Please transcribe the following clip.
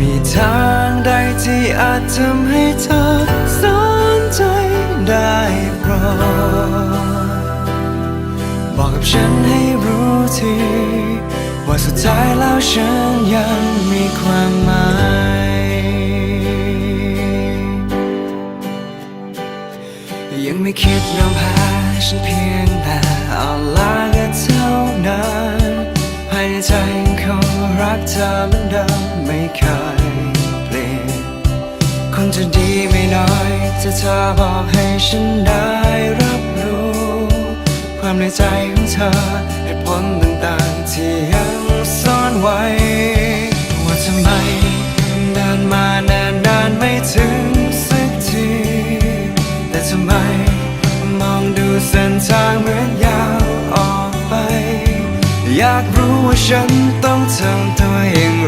มีทางใดที่อาจทำให้เธอสนใจได้โปรดบอกกับฉันให้รู้ทีว่าสุดท้ายแล้วฉันยังมีความหมายยังไม่คิดยอมแพ้ฉันเพียงแต่เอาลาก็เท่านั้นภายใจยังคง รักเธอเหมือนเดิมไม่เคยเปลี่ยนคงจะดีไม่น้อยถ้าเธอบอกให้ฉันได้รับรู้ ความในใจของเธอเหตุผลต่างๆที่ยังซ่อนไว้ ว่าทำไมเดินมานานนานไม่ถึงสักที แต่ทำไมมองดูเส้นทางเหมือนยาวออกไป อยากรู้ว่าฉันต้องทำ